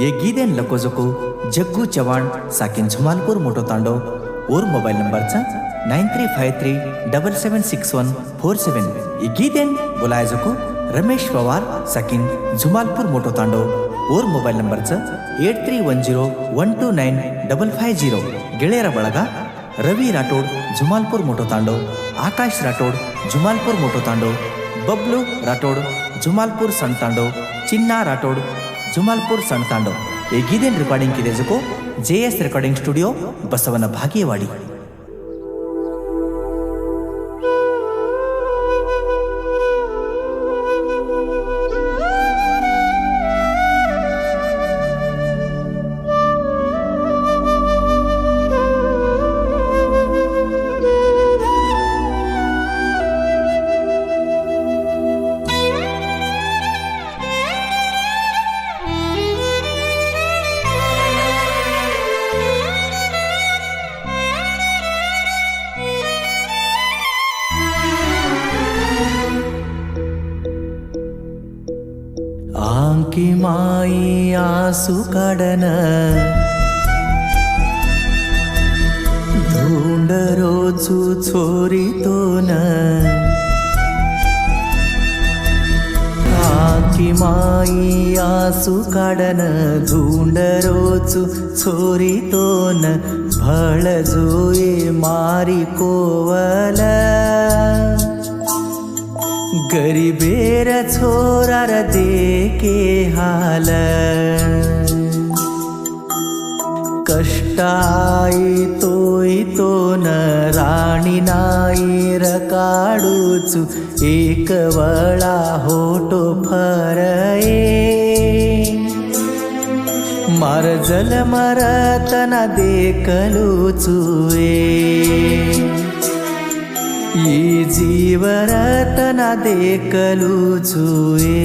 येगीदेन लकोजको जग्गू चव्हाण साकिन झुमालपूर मोठो तांडव और मोबाईल नंबरचा nine three five three double seven six one four seven. येगीदेन बोलायजको रमेश पवार साकिन झुमालपूर मोठो तांडव और मोबाईल नंबरचं eight three one zero one two nine double five zero गिळेरा बळगा रवी राठोड झुमालपूर मोठो तांडव आकाश राठोड झुमालपूर मोठो तांडव बबलू राठोड झुमालपूर सण तांडो चिन्ना राठोड ಜುಮಾಲ್ಪುರ್ ಸಣ್ಣ ಈ ಗೀದೇನ್ ರೆಕಾರ್ಡಿಂಗ್ ಕಿದೆ Joko? J S recording studio Basavana Bhagyawadi. Ayanki മായി ആസു കടന ധൂണ്ട రోజు છોરીતોન ఆకి మాయి ఆసు కడన ధూండరోచు చోరితోన. భళజోయే మారి కోవల गरीबेर छोरार देके हाल. कष्टाई तोई तो न राणी नाईर काढूचु. एक वळा होटो फरये. मार जल मरतना देखलू चुए ಈ ಜೀವರತನ ದೇಕಲು ಚುಯೇ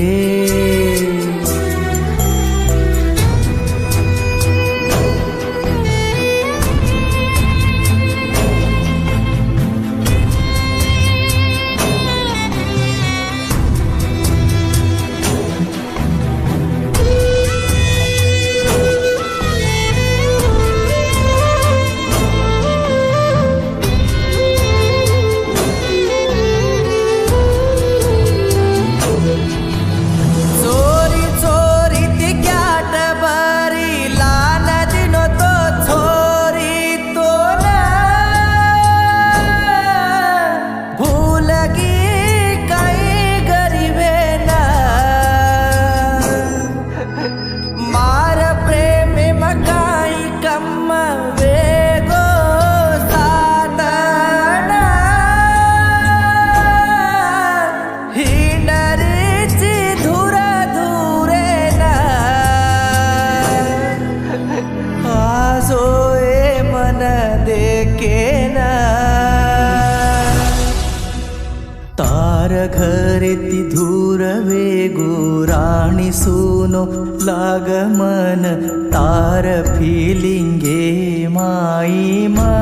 तार घरे ती धूर वेगो राणी सुनो लाग मन तार फिलिंगे माई मा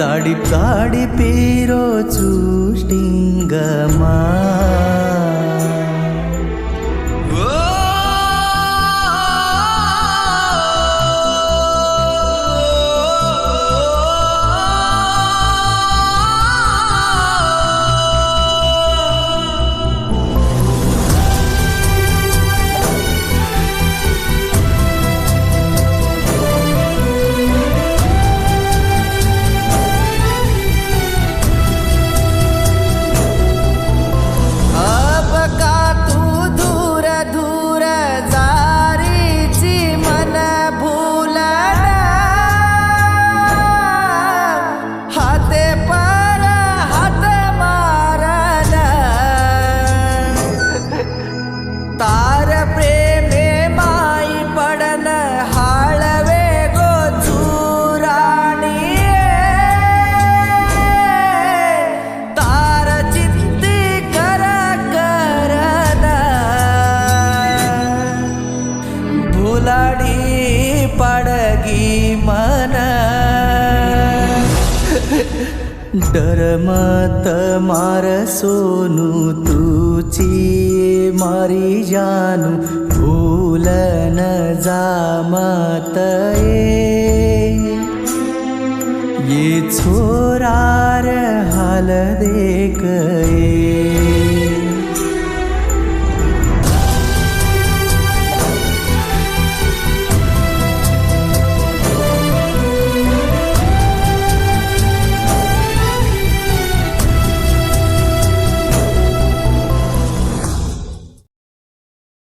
दाडी दाडी पेरो चुष्टिंगमा ડરમાં તમારા સોનું તું ચીએ મારી જાનું ભૂલ ન જામત એ છો